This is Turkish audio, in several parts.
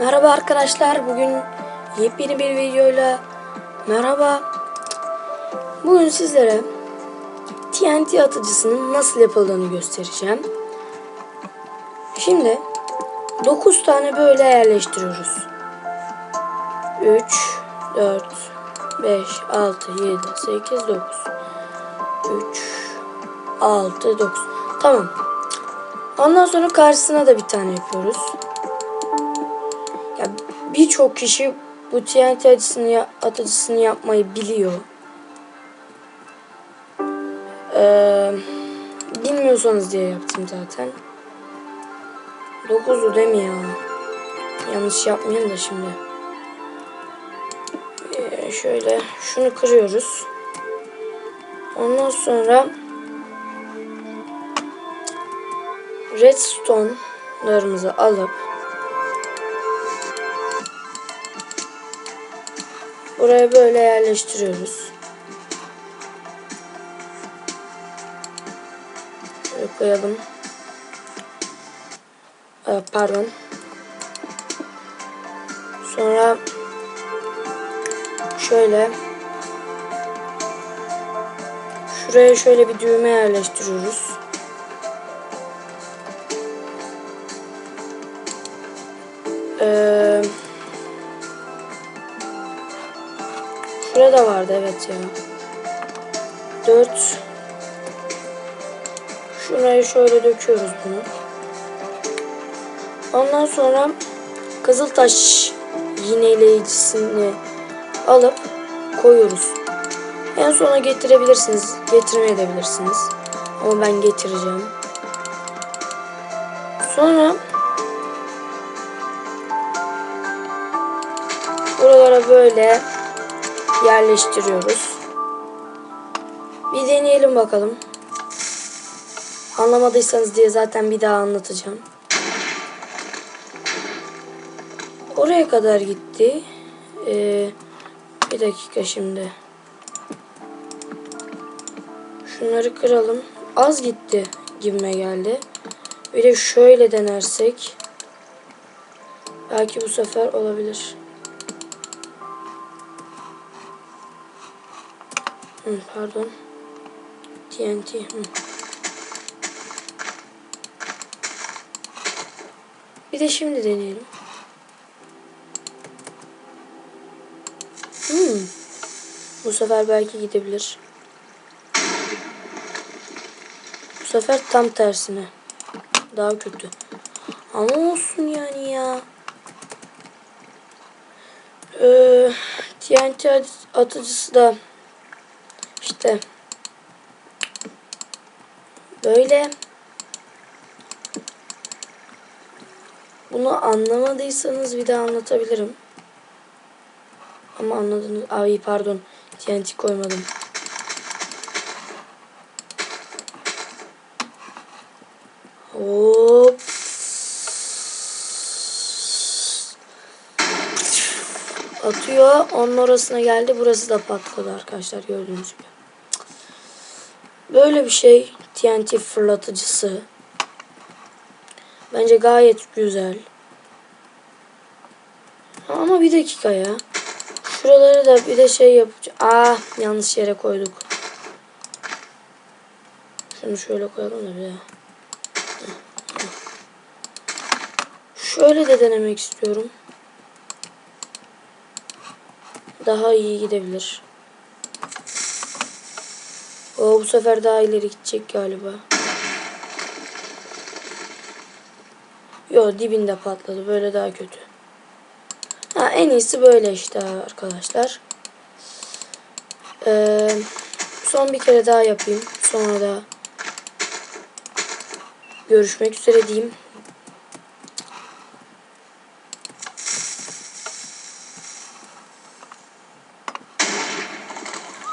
Merhaba arkadaşlar. Bugün yepyeni bir videoyla merhaba. Bugün sizlere TNT atıcısının nasıl yapıldığını göstereceğim. Şimdi 9 tane böyle yerleştiriyoruz. 3 4 5 6 7 8 9 3 6 9 Tamam. Ondan sonra karşısına da bir tane yapıyoruz. Birçok kişi bu TNT atıcısını, atıcısını yapmayı biliyor. Ee, bilmiyorsanız diye yaptım zaten. 9'u değil mi ya? Yanlış yapmayayım da şimdi. Ee, şöyle şunu kırıyoruz. Ondan sonra redstone'larımızı alıp Buraya böyle yerleştiriyoruz. Şöyle koyalım. Ee, pardon. Sonra şöyle şuraya şöyle bir düğme yerleştiriyoruz. Eee Şurada vardı evet ya. 4 Şuraya şöyle döküyoruz bunu. Ondan sonra Kızıltaş yineleyicisini alıp koyuyoruz. En sona getirebilirsiniz. Getirmeyebilirsiniz. Ama ben getireceğim. Sonra buralara böyle yerleştiriyoruz. Bir deneyelim bakalım. Anlamadıysanız diye zaten bir daha anlatacağım. Oraya kadar gitti. Ee, bir dakika şimdi. Şunları kıralım. Az gitti gibime geldi. Bir de şöyle denersek. Belki bu sefer olabilir. Hı, pardon. TNT. Hı. Bir de şimdi deneyelim. Hmm. Bu sefer belki gidebilir. Bu sefer tam tersine. Daha kötü. Ama olsun yani ya. Ee, TNT atıcısı da işte böyle bunu anlamadıysanız bir daha anlatabilirim. Ama anladınız. Ay pardon. TNT koymadım. Hop. Atıyor. Onun orasına geldi. Burası da patladı arkadaşlar gördüğünüz gibi. Böyle bir şey TNT fırlatıcısı. Bence gayet güzel. Ama bir dakika ya. Şuraları da bir de şey yapacağım. Ah yanlış yere koyduk. Şunu şöyle koyalım da bir daha. Şöyle de denemek istiyorum. Daha iyi gidebilir. O bu sefer daha ileri gidecek galiba. Yo dibinde patladı. Böyle daha kötü. Ha en iyisi böyle işte arkadaşlar. Ee, son bir kere daha yapayım. Sonra da görüşmek üzere diyeyim.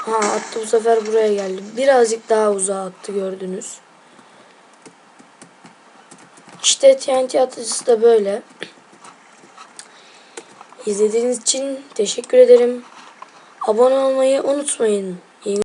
Ha attı bu sefer buraya geldi. Birazcık daha uzağa attı gördünüz. İşte TNT atıcısı da böyle. İzlediğiniz için teşekkür ederim. Abone olmayı unutmayın.